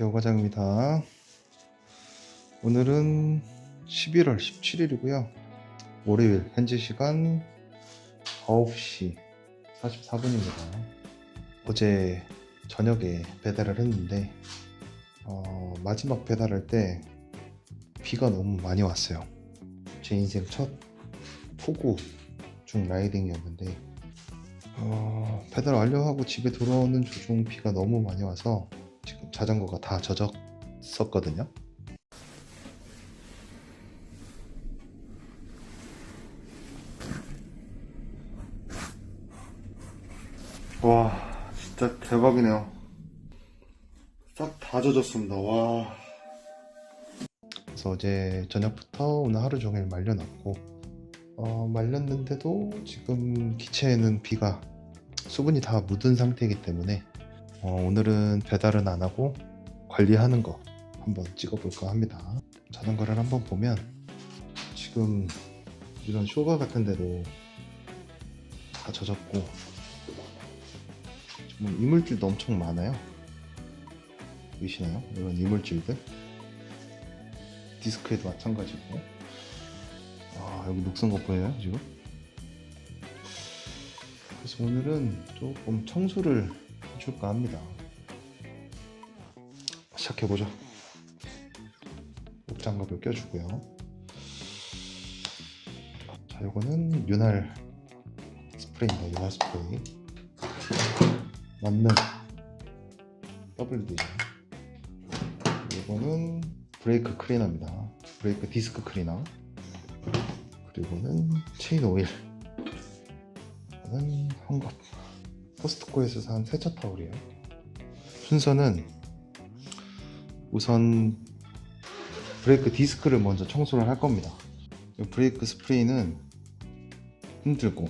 여과장입니다. 오늘은 11월 17일이고요. 월요일 현지 시간 9시 44분입니다. 어제 저녁에 배달을 했는데 어, 마지막 배달할 때 비가 너무 많이 왔어요. 제 인생 첫 폭우 중 라이딩이었는데 어, 배달 완료하고 집에 돌아오는 도중 비가 너무 많이 와서 자전거가 다 젖었었거든요. 와, 진짜 대박이네요. 싹 다 젖었습니다. 와. 그래서 어제 저녁부터 오늘 하루 종일 말려놨고, 어, 말렸는데도 지금 기체에는 비가 수분이 다 묻은 상태이기 때문에 어, 오늘은 배달은 안 하고 관리하는 거 한번 찍어볼까 합니다. 자전거를 한번 보면 지금 이런 쇼가 같은 데도 다 젖었고 정말 이물질도 엄청 많아요. 보이시나요? 이런 이물질들 디스크에도 마찬가지고 아 여기 녹슨 거 보여요 지금? 그래서 오늘은 조금 청소를 해줄까 합니다. 시작해보죠. 목장갑을 껴주고요. 자, 이거는 윤활 스프레이입니다. 윤활 스프레이. 맞는 WD죠. 이거는 브레이크 클리너입니다. 브레이크 디스크 클리너. 그리고는 체인 오일. 이거는 헝겊. 코스트코에서 산 세차 타올이에요. 순서는 우선 브레이크 디스크를 먼저 청소를 할 겁니다. 이 브레이크 스프레이는 흔들고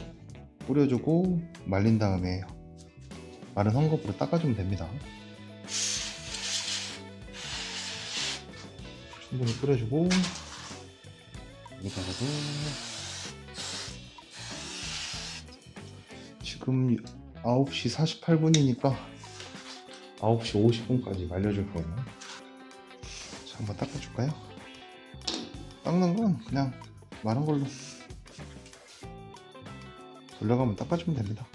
뿌려주고 말린 다음에 마른 헝겊으로 닦아주면 됩니다. 충분히 뿌려주고 여기다가도 지금 9시 48분이니까 9시 50분까지 말려줄 거예요. 자, 한번 닦아줄까요? 닦는 건 그냥 마른 걸로 돌려가면 닦아주면 됩니다.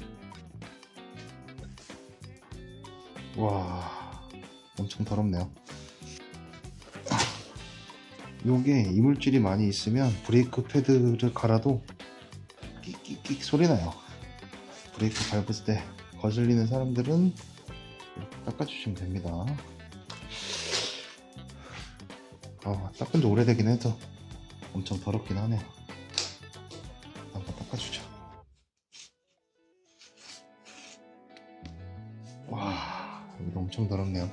와, 엄청 더럽네요. 요게 이물질이 많이 있으면 브레이크 패드를 갈아도 끽끽끽 소리 나요. 브레이크 밟았을 때 거슬리는 사람들은 이렇게 닦아주시면 됩니다. 아, 닦은 지 오래되긴 해서 엄청 더럽긴 하네요. 한번 닦아주죠. 와, 여기도 엄청 더럽네요.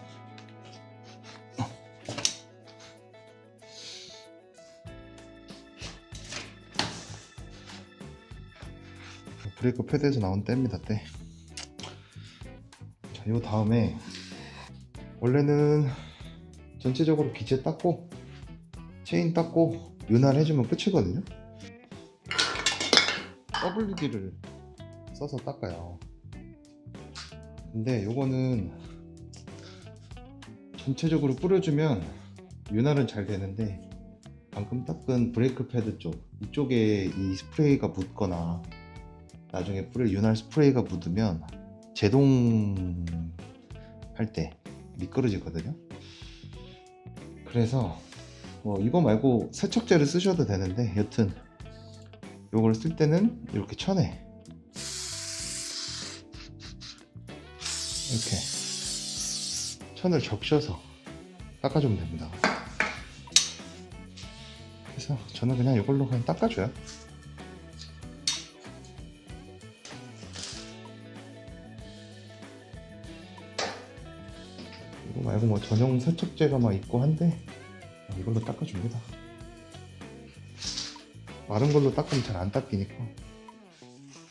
브레이크 패드에서 나온 때입니다, 때. 자, 요 다음에 원래는 전체적으로 기체 닦고 체인 닦고 윤활 해주면 끝이거든요. WD를 써서 닦아요. 근데 요거는 전체적으로 뿌려주면 윤활은 잘 되는데 방금 닦은 브레이크 패드 쪽 이쪽에 이 스프레이가 묻거나 나중에 뿌릴 윤활 스프레이가 묻으면 제동 할 때 미끄러지거든요. 그래서 뭐 이거 말고 세척제를 쓰셔도 되는데 여튼 요걸 쓸 때는 이렇게 천에 이렇게 천을 적셔서 닦아주면 됩니다. 그래서 저는 그냥 이걸로 그냥 닦아줘요. 말고 뭐 전용 세척제가 막 있고 한데 이걸로 닦아줍니다. 마른 걸로 닦으면 잘 안 닦이니까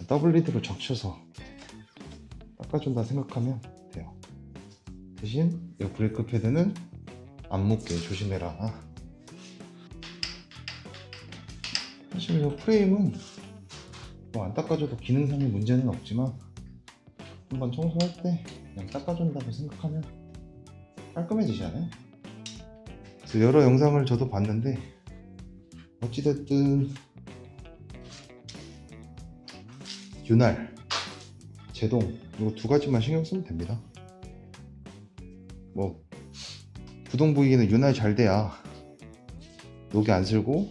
더블리드로 적셔서 닦아준다 생각하면 돼요. 대신 이 브레이크 패드는 안 묻게 조심해라. 사실 이 프레임은 뭐 안 닦아줘도 기능상의 문제는 없지만 한번 청소할 때 그냥 닦아준다고 생각하면 깔끔해지잖아요. 그래서 여러 영상을 저도 봤는데 어찌됐든 윤활, 제동 이거 두 가지만 신경 쓰면 됩니다. 뭐 구동 부위는 윤활 잘 돼야 녹이 안 슬고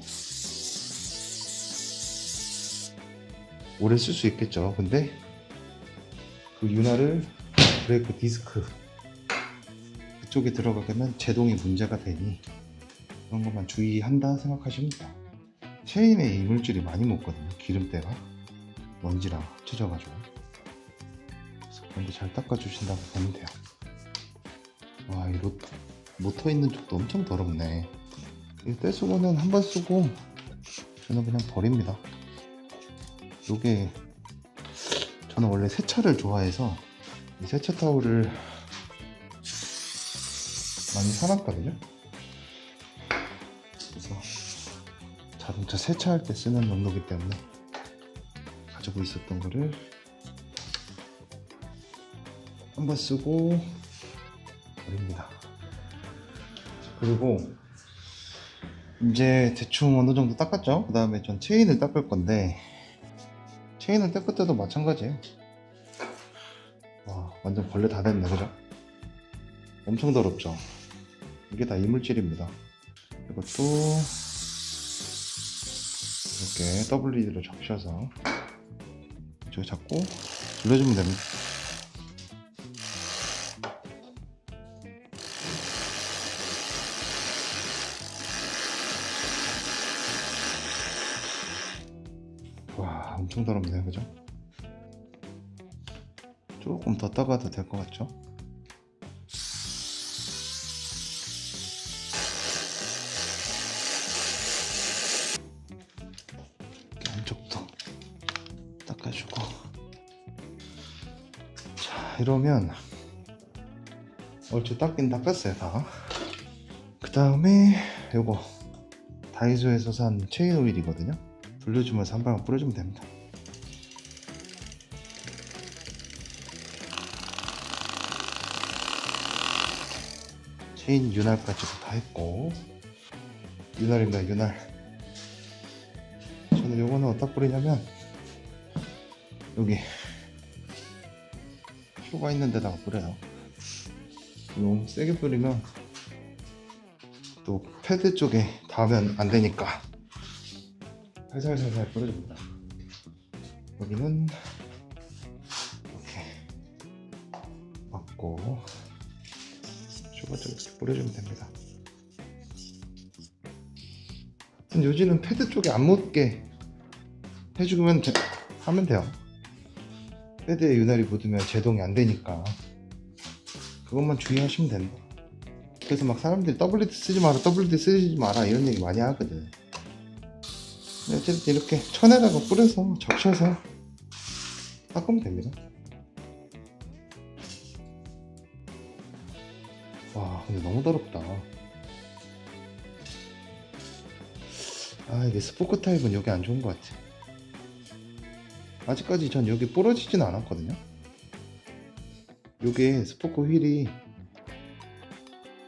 오래 쓸 수 있겠죠. 근데 그 윤활을 브레이크 디스크 그쪽에 들어가면 제동이 문제가 되니 그런 것만 주의한다 돼요. 체인에 이물질이 많이 묻거든요. 기름때가 먼지랑 합쳐져가지고 그래서 그런 거잘 닦아주신다고 보면 돼요. 와, 이 로, 모터 있는 쪽도 엄청 더럽네. 이 떼수건은 한 번 쓰고 저는 그냥 버립니다. 요게 저는 원래 세차를 좋아해서 이 세차 타올을 많이 사놨거든요. 그래서 자동차 세차할 때 쓰는 용도기 때문에 가지고 있었던 거를 한번 쓰고 버립니다. 그리고 이제 대충 어느 정도 닦았죠? 그 다음에 전 체인을 닦을 건데 체인을 닦을 때도 마찬가지예요. 와 완전 벌레 다 됐네 그죠? 엄청 더럽죠? 이게 다 이물질입니다. 이것도 이렇게 WD로 적셔서 이쪽에 잡고 돌려주면 됩니다. 와 엄청 더럽네요 그죠? 조금 더 따가도 될 것 같죠? 안쪽도 닦아주고. 자 이러면 얼추 닦긴 닦았어요 다그 다음에 요거 다이소에서 산 체인 오일이거든요. 돌려주면서 한 방울 뿌려주면 됩니다. 체인 윤활까지도 다 했고. 윤활입니다 윤활 저는 요거는 어디다 뿌리냐면 여기 표가 있는 데다가 뿌려요. 너무 세게 뿌리면 또 패드 쪽에 닿으면 안 되니까 살살살살 뿌려줍니다. 여기는 이렇게 맞고 쇼가 좀 뿌려주면 됩니다. 요지는 패드 쪽에 안 묻게 해주면 돼- 하면 돼요. 패드에 윤활이 묻으면 제동이 안 되니까 그것만 주의하시면 된다. 그래서 막 사람들이 WD 쓰지 마라, WD 쓰지 마라 이런 얘기 많이 하거든. 어쨌든 이렇게 천에다가 뿌려서 적셔서 닦으면 됩니다. 와, 근데 너무 더럽다. 아, 이게 스포크 타입은 여기 안 좋은 것 같아. 아직까지 전 여기 부러지진 않았거든요. 요게 스포크 휠이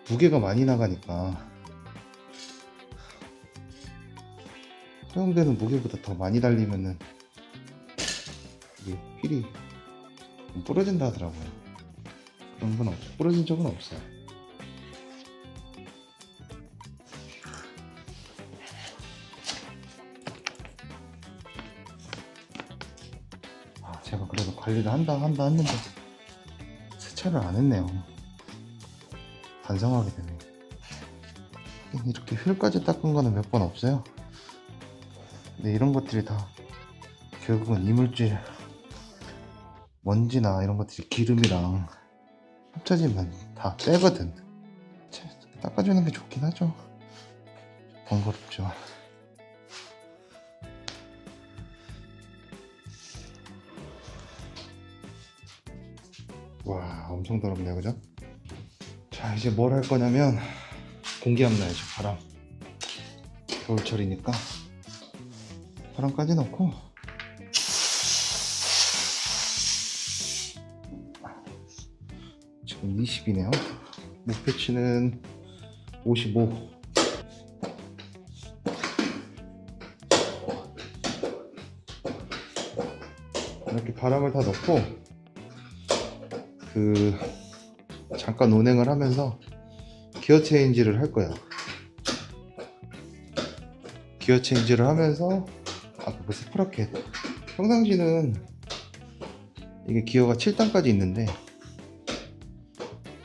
무게가 많이 나가니까 사용되는 무게보다 더 많이 달리면은 이게 휠이 좀 부러진다 하더라고요. 그런 건 없, 부러진 적은 없어요. 관리를 한다 한다 했는데 세차를 안 했네요. 반성하게 되네. 이렇게 휠까지 닦은 거는 몇 번 없어요. 근데 이런 것들이 다 결국은 이물질, 먼지나 이런 것들이 기름이랑 합쳐지면 다 떼거든. 차- 닦아주는 게 좋긴 하죠. 번거롭죠. 와 엄청 더럽네요. 그죠? 자 이제 뭘 할 거냐면 공기압 나야죠 바람. 겨울철이니까 바람까지 넣고. 지금 20이네요. 목표치는 55 이렇게 바람을 다 넣고 그 잠깐 운행을 하면서 기어 체인지를 할 거야. 기어 체인지를 하면서 아까 그 스프라켓. 평상시는 이게 기어가 7단까지 있는데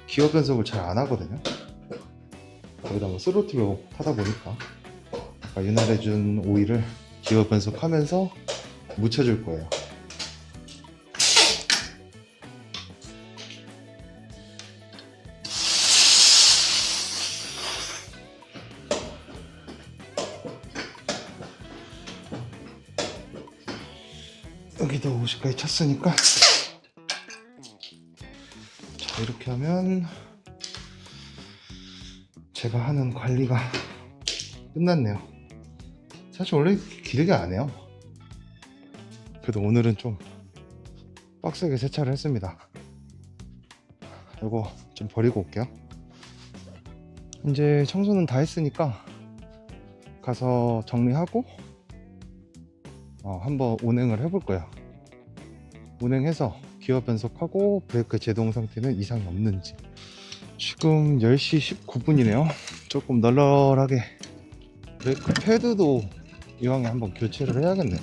기어 변속을 잘 안 하거든요. 거기다 뭐 스로틀로 타다 보니까. 아까 윤활해준 오일을 기어 변속하면서 묻혀줄 거예요 50까지 찼으니까. 자 이렇게 하면 제가 하는 관리가 끝났네요. 사실 원래 길게 안 해요. 그래도 오늘은 좀 빡세게 세차를 했습니다. 이거 좀 버리고 올게요. 이제 청소는 다 했으니까 가서 정리하고 어, 한번 운행을 해볼 거야. 운행해서 기어 변속하고 브레이크 제동 상태는 이상이 없는지. 지금 10시 19분이네요. 조금 널널하게 브레이크 패드도 이왕에 한번 교체를 해야겠네.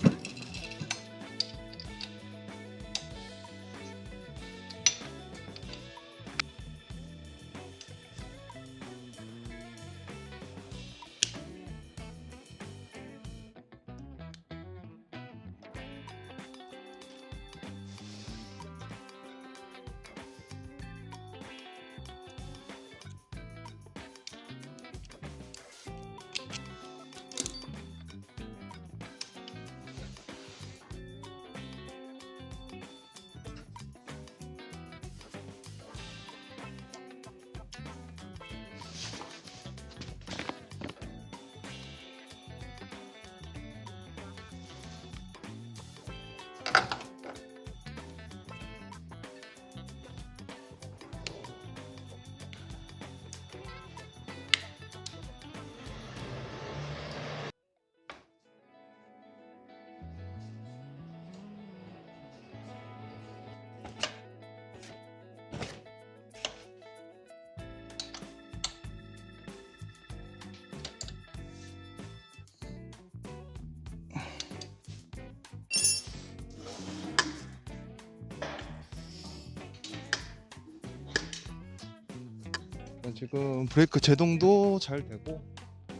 지금 브레이크 제동도 잘 되고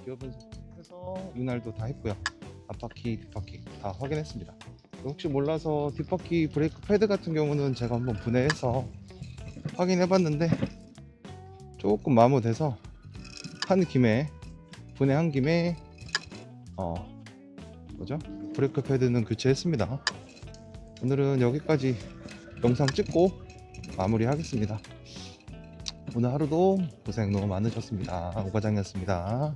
기어 변속해서 윤활도 다 했고요. 앞바퀴, 뒷바퀴 다 확인했습니다. 혹시 몰라서 뒷바퀴 브레이크 패드 같은 경우는 제가 한번 분해해서 확인해봤는데 조금 마모돼서 한 김에 분해한 김에 어 뭐죠? 브레이크 패드는 교체했습니다. 오늘은 여기까지 영상 찍고 마무리하겠습니다. 오늘 하루도 고생 너무 많으셨습니다. 오과장이었습니다.